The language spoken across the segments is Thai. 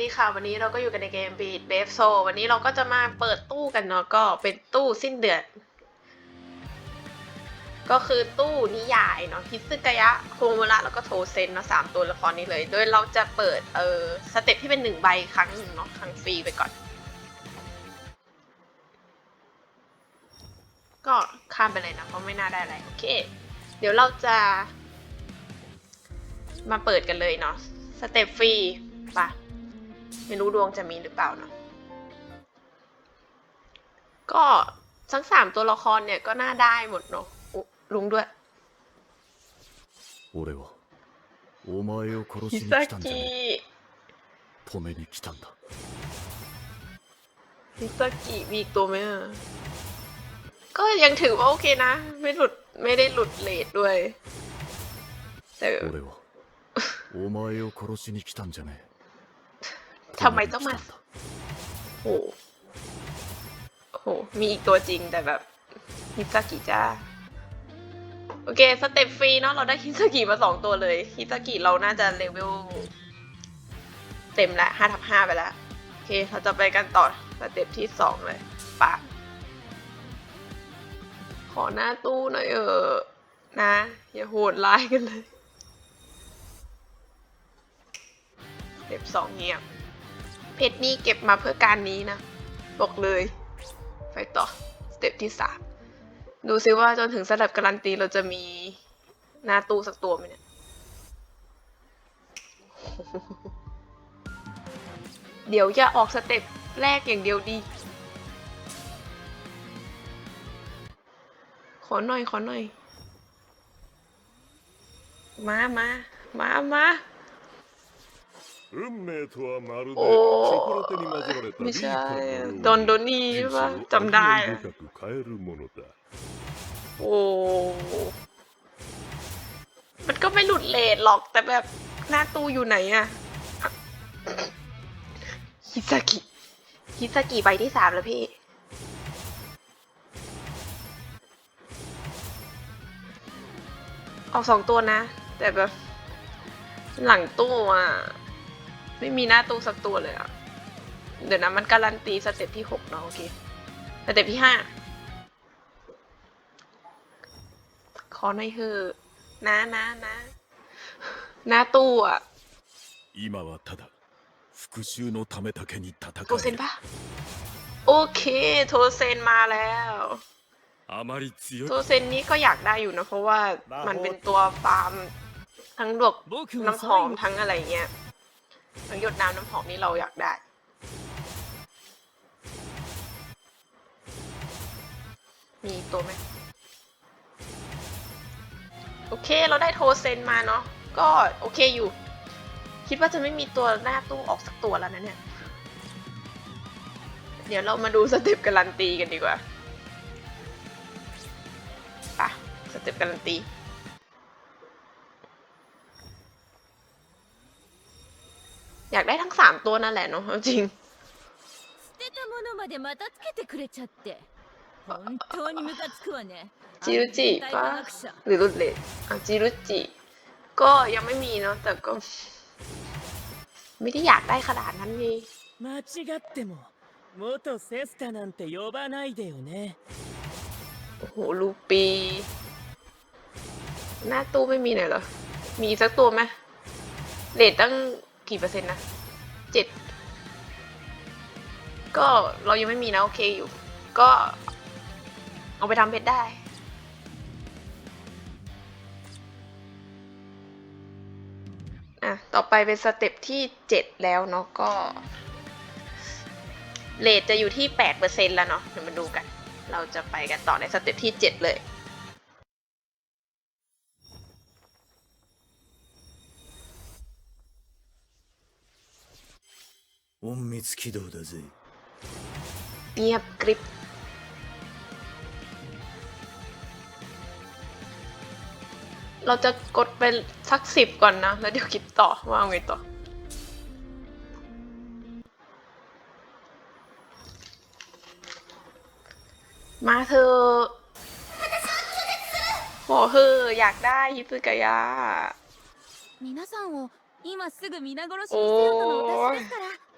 ดีค่ะ วันนี้เราก็อยู่กันในเกม Beat b a f e Soul วันนี้เราก็จะมาเปิดตู้กันเนาะก็เป็นตู้สิ้นเดือน ก็คือตู้นิยายเนาะฮิซึกายะโคโมระแล้วก็โทเซนเนาะสามตัวละครนี้เลย โดยเราจะเปิดเออสเต็ปที่เป็นหนึ่งใบครั้งหนึ่งเนาะครั้งฟรีไปก่อน ก็ข้ามไปเลยนะเพราะไม่น่าได้อะไรโอเค เดี๋ยวเราจะมาเปิดกันเลยเนาะสเต็ปฟรีปะ ไม่รู้ดวงจะมีหรือเปล่าเนาะก็ทั้งสามตัวละครเนี่ยก็น่าได้หมดเนาะอุ๊ลุงด้วย 俺はお前を殺 ฮิ しに ซา 来たんじゃ กิ ねえ止めに来たんだ ฮิซากิมีอีกตัวไหมอะก็ยังถือว่าโอเคนะ ไม่หลุดไม่ได้หลุดเลทด้วย แต่ 俺はお前を殺しに来たんじゃねえ ทำไมต้องมาโหโห มีอีกตัวจริงแต่แบบฮิซากิจ้า โอเค สเต็ปฟรีเนาะเราได้ฮิซากิมาสองตัวเลยฮิซากิเราน่าจะเลเวลเต็มละห้าทับห้าไปละโอเค เราจะไปกันต่อสเต็ปที่สองเลยปะขอหน้าตู้หน่อยเออนะ อย่าโหดร้ายกันเลยเต็ปสองเงียบ เพชรนี่เก็บมาเพื่อการนี้นะ บอกเลย ไปต่อ สเต็ปที่สามดูซิว่าจนถึงสลับการันตีเราจะมีหน้าตู้สักตัวไหมเนี่ย เดี๋ยวจะออกสเต็ปแรกอย่างเดียวดี ขอหน่อย ขอหน่อย มามามามา 運命とはまるでチョコラテに混ぜられたไม่ใช่ดอนโดนี่ใช่ปะจำได้深く変えるものだโอ้มันก็ไม่หลุดเลทหรอกแต่แบบหน้าตู้อยู่ไหนอะฮิซากิฮิซากิใบที่สามแล้วพี่เอาสองตัวนะ แต่แบบ หลังตู้อะ ไม่มีหน้าตู้สักตัวเลยอ่ะ เดี๋ยวนะมันการันตีสเต็ปที่หกเนาะโอเค สเต็ปที่ห้า ขอหน่อยเถอะนะนะนะหน้าตู้อ่ะ 今はただ復讐のためだけに戦 โทเซ え น る ปะโอเค โทเซนมาแล้ว あまり強 โท い เซนนี้ก็อยากได้อยู่นะ เพราะว่ามันเป็นตัวฟาร์ม ทั้งดวก 僕 น้ำหอมทั้งอะไรเงี้ย ทั้งหยดน้ำน้ำหอมนี่เราอยากได้ มีตัวไหม โอเคเราได้โทเซนมาเนาะ ก็โอเคอยู่ คิดว่าจะไม่มีตัวหน้าตู้ออกสักตัวแล้วนะเนี่ย เดี๋ยวเรามาดูสเต็ปการันตีกันดีกว่าไปะสเต็ปการันตี อยากได้ทั้งสามตัวนั่นแหละเนาะเอาจริง 捨てたものまでまたつけてくれちゃって本当にムカつくわね จิรุจิ あ ปะ の変態科学者 หรือรุดเลอ่ะจิรุจิ ก็ยังไม่มีเนาะแต่ก็ ไม่ได้อยากได้ขนาดนั้นไง 間違っても元セスタなんて呼ばないでよね โอ้โหลูปี หน้าตู้ไม่มีหน่อยเหรอ มีสักตัวไหมเลทตั้ง กี่เปอร์เซ็นต์นะเจ็ดก็เรายังไม่มีนะโอเคอยู่ ก็เอาไปทำเพชรได้ อะ ต่อไปเป็นสเต็ปที่เจ็ดแล้วเนาะก็เลทจะอยู่ที่แปดเปอร์เซ็นแล้วเนาะเดี๋ยวมาดูกัน เราจะไปกันต่อในสเต็ปที่เจ็ดเลย 隠密起動だぜ เงียบกริบ เราจะกดไปสักสิบก่อนนะ แล้วเดี๋ยวคิดต่อว่าเอาไงต่อ มาเธอะขอเธอะอยากได้ฮิซึกายะ 皆さんを今すぐ皆殺しにしてやったの私ですから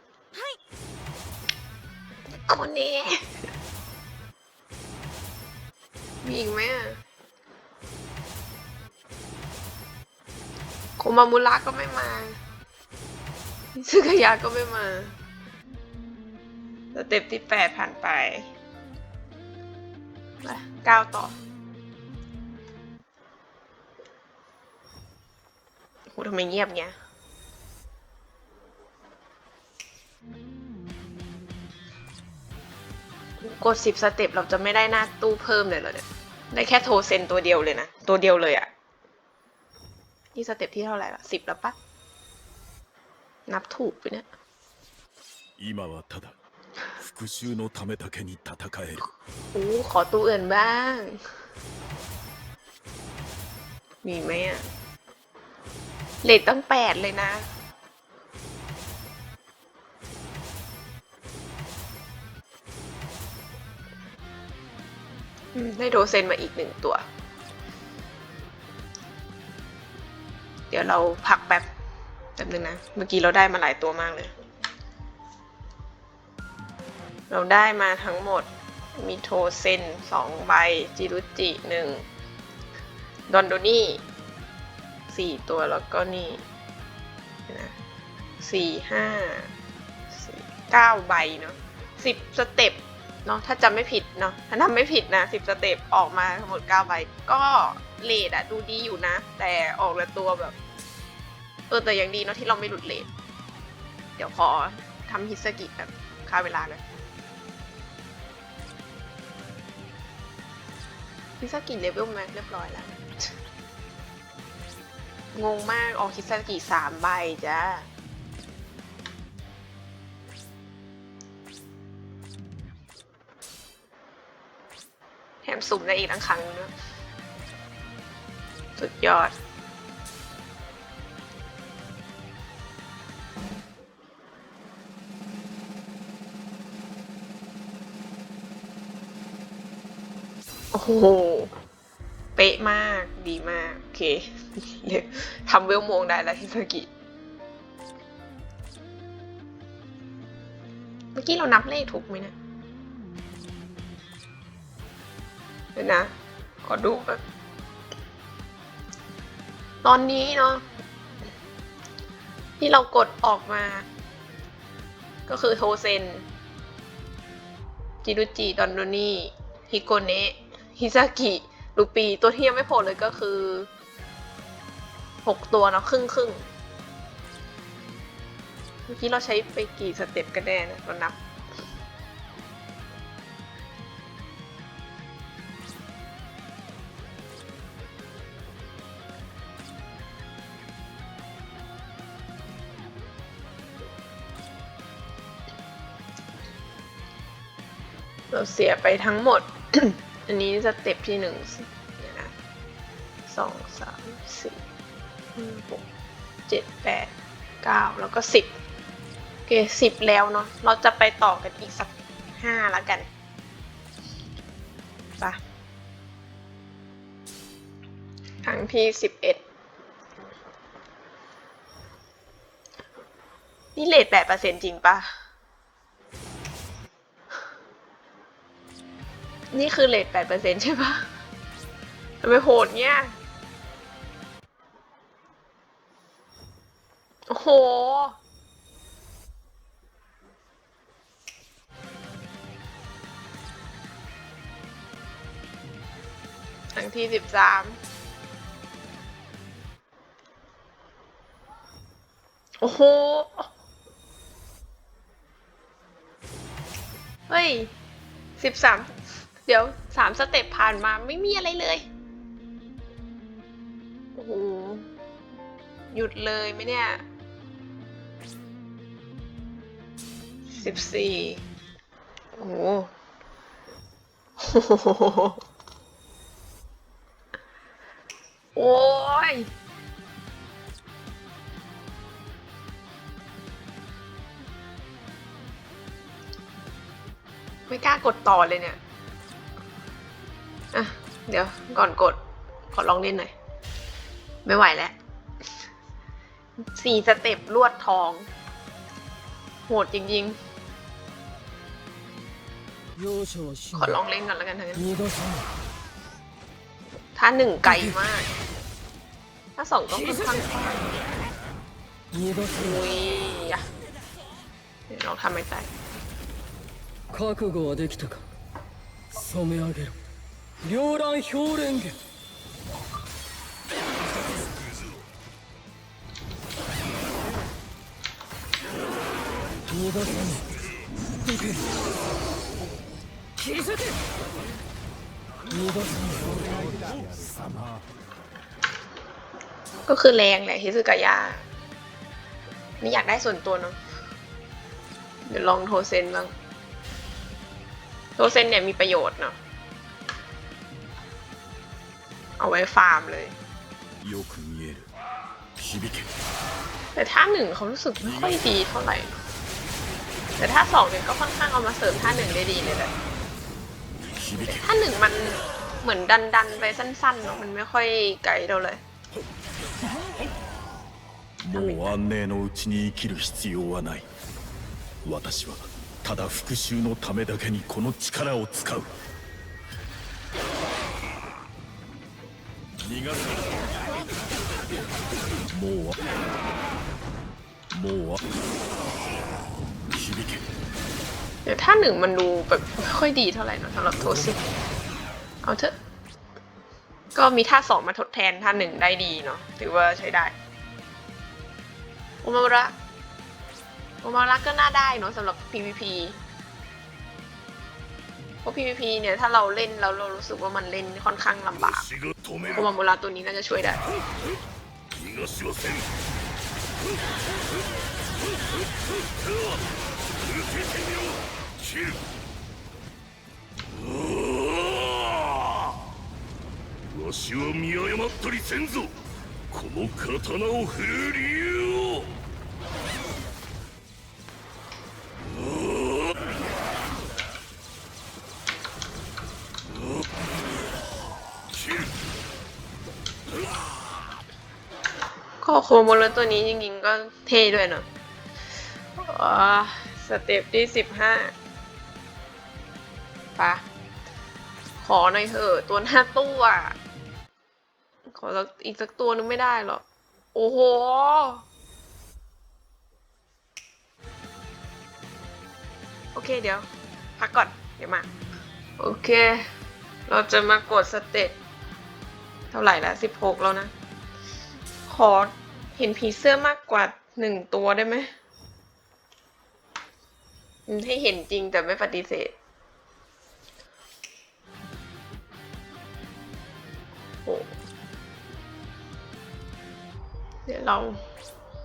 คนนี้มีอีกไหมอะโคมามุระก็ไม่มาซึกายะก็ไม่มาสเต็ปที่แปดผ่านไปไปเก้าต่อโหทำไมเงียบเงี้ย กดสิบสเต็ปเราจะไม่ได้หน้าตู้เพิ่มเลยเหรอเนี่ย ได้แค่โทรเซนตัวเดียวเลยนะ ตัวเดียวเลยอะนี่สเต็ปที่เท่าไหร่ละสิบแล้วปะนับถูกไปเนี่ย 今はただ復讐のためだけに戦える โอ้ขอตู้อื่นบ้าง มีไหมอะเลทตั้งแปดเลยนะ ได้โดเซนมาอีกหนึ่งตัว เดี๋ยวเราพักแป๊บแป๊บนึงนะ เมื่อกี้เราได้มาหลายตัวมากเลย เราได้มาทั้งหมดมีโทเซนสองใบ จิรุจิหนึ่งดอนโดนี่สี่ตัวแล้วก็นี่นะสี่ห้าเก้าใบเนาะสิบสเต็ป เนาะถ้าจำไม่ผิดเนาะถ้าทำไม่ผิดนะสิบสเต็ปออกมาทั้งหมดเก้าใบก็เลดอะดูดีอยู่นะ แต่ออกละตัวแบบเออแต่ยังดีเนาะที่เราไม่หลุดเลดเดี๋ยวขอทำฮิสกิแบบค่าเวลาเลยฮิซากิเลเวลแม็กเรียบร้อยแล้ว งงมากออกฮิซากิสามใบจ้า แถมสุ่มได้อีกทั้งครั้งนึงสุดยอด โอ้โห เป๊ะมาก ดีมาก โอเคเดี๋ยวทำเวลโมงได้แล้วฮิซากิเมื่อกี้เรานับเลขถูกไหมเนะ เดี๋ยวนะ ขอดูตอนนี้เนาะที่เรากดออกมา ก็คือโทเซน จิรุจิ ดอนโดนี่ ฮิโกเนะฮิซากิลูปี ตัวที่ยังไม่โผล่เลยก็คือหกตัวเนาะครึ่งครึ่งเมื่อกี้เราใช้ไปกี่สเต็ปกันแน่นะเรานับ เราเสียไปทั้งหมด อันนี้สเต็ปที่หนึ่งเดี๋ยนะสองสามสี่ห้าหกเจ็ดแปดเก้าแล้วก็สิบโอเคสิบแล้วเนาะเราจะไปต่อกันอีกสักห้าแล้วกันไปะครั้งที่สิบเอ็ดนี่เลทแปดเปอร์เซ็นต์จริงปะ นี่คือเลทแปดเปอร์เซ็นใช่ปะทำไมโหดเงี้ย โอ้โหครั้งที่สิบสามโอ้โห เฮ้ยสิบสาม เดี๋ยวสามสเต็ปผ่านมาไม่มีอะไรเลย โอ้โห หยุดเลยไหมเนี่ยสิบสี่โอ้โหโอ้ยไม่กล้ากดต่อเลยเนี่ย อ่ะ เดี๋ยวก่อนกด ขอลองเล่นหน่อย ไม่ไหวแล้ว สี่สเต็ปลวดทอง โหดจริง 容赦はし ขอ ない ลองเล่นก่อนแล้วกันทั้งนั้น 逃がさない ถ้าหนึ่งไกลมาก ถ้าสองก็ค่อนข้างไกล 逃がさな อุ้ い ยอะเดี๋ยวลองทำไม่ได้ 覚悟はできたか染め上げろ 요런 효능 이것은 이그 기술 이것은 ก็คือแรงแหละฮิซึกายา ไม่อยากได้ส่วนตัวเนาะเดี๋ยวลองโทเซนบ้างโทเซนเนี่ยมีประโยชน์เนาะ เอาไว้ฟาร์มเลย よく見える響け แต่ท่าหนึ่งเขารู้สึกไม่ค่อยดีเท่าไหร่เนอะแต่ท่าสองเนี่ยก็ค่อนข้างเอามาเสริมท่าหนึ่งได้ดีเลยแหละ 響け ท่าหนึ่งมันเหมือนดันดันๆไปสั้นๆเนาะมันไม่ค่อยไกลเท่าไหร่ もう安寧のうちに生きる必要はない私はただ復讐のためだけにこの力を使う 逃がすなもうあもうあ響け เดี๋ยวท่าหนึ่งมันดูแบบไม่ค่อยดีเท่าไหร่เนอะสำหรับโทสิเอาเถอะ ก็มีท่าสองมาทดแทนท่าหนึ่งได้ดีเนาะถือว่าใช้ได้โอมาระโอมาระก็น่าได้เนาะสำหรับ PVP เพราะ PVP เนี่ยถ้าเราเล่นแล้วเรารู้สึกว่ามันเล่นค่อนข้างลำบาก 私が止め โอมามุระตัวนี้น่าจะช่วยได้ 逃がしはせん切るわしは見誤ったりせんぞこの刀を振るう理由 โคโมเลตัวนี้จริงๆก็เท่ด้วยเนาะอ่าสเต็ปที่สิบห้าปะขอหน่อยเถอะตัวหน้าตู้อะ ขออีกสักตัวนึงไม่ได้หรอ โอ้โห โอเคเดี๋ยว พักก่อน เดี๋ยวมา โอเค เราจะมากดสเต็ปเท่าไหร่ละสิบหกแล้วนะ ขอ เห็นผีเสื้อมากกว่าหนึ่งตัวได้ไหมให้เห็นจริงแต่ไม่ปฏิเสธโอ้เดี๋ยวเรา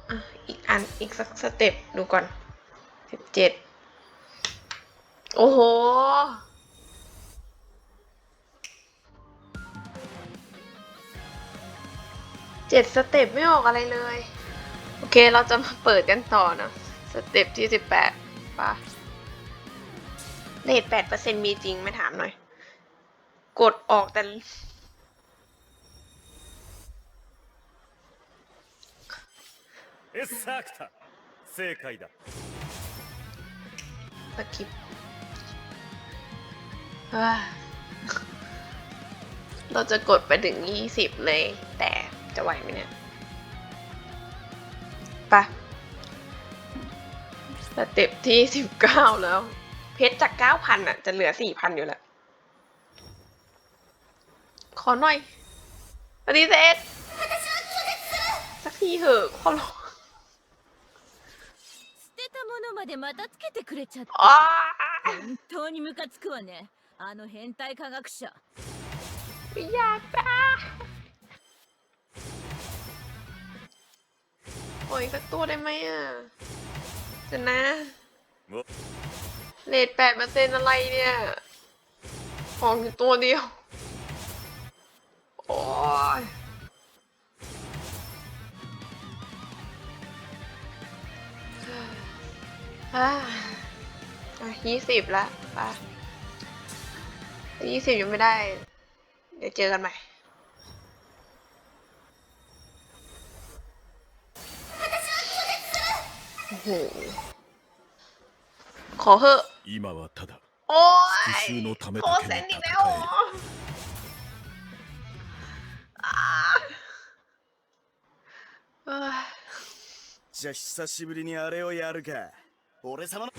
อะอีกอันอีกสักสเต็ปดูก่อนสิบเจ็ดโอ้โห เจ็ดสเต็ปไม่ออกอะไรเลย โอเคเราจะมาเปิดกันต่อนะ สเต็ปที่สิบแปดปะเลทแปดเปอร์เซ็นมีจริงไหม่ถามหน่อย กดออกแต่ エッサークタ正解だ สกิปเฮ้ยเราจะกดไปถึงยี่สิบเลย แต่ จะไหวไหมเนี่ยไปะสเต็ปที่สิบเก้าแล้ว เพชรจากเก้าพันอ่ะ จะเหลือสี่พันอยู่แล้ว ขอหน่อยปฏิเสธสักทีเหอะขอร้อง 捨てたものまでまたつけてくれちゃって อ้า 本当にムカつくわねあの変態科学者 ไ ม่อยากตาโอ้ยสักตัวได้ไหมอะจะนะเลทแปดเปอร์เซ็นอะไรเนี่ยของอยู่ตัวเดียว โอ้ยอะยี่สิบละไปยี่สิบยังไม่ได้ เดี๋ยวเจอกันใหม่ ห ขอเหอะ 今はただ โอ้ย 復讐のため โค だ เซ け น に อีก 戦 แล้วเหรอ え อ่าเอ้ย じゃあ久しぶりにあれをやるか俺様の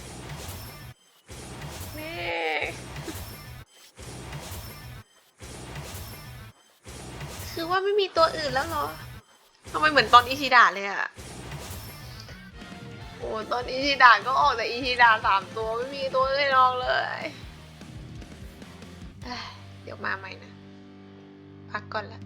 แม่คือว่าไม่มีตัวอื่นแล้วเหรอทำไมเหมือนตอนอิชิดะเลยอะ โอ้ตอนอีชิดาก็ออกแต่อีชิดาสามตัวไม่มีตัวให้นอองเลยเอ้ยเดี๋ยวมาใหม่นะ พักก่อนละ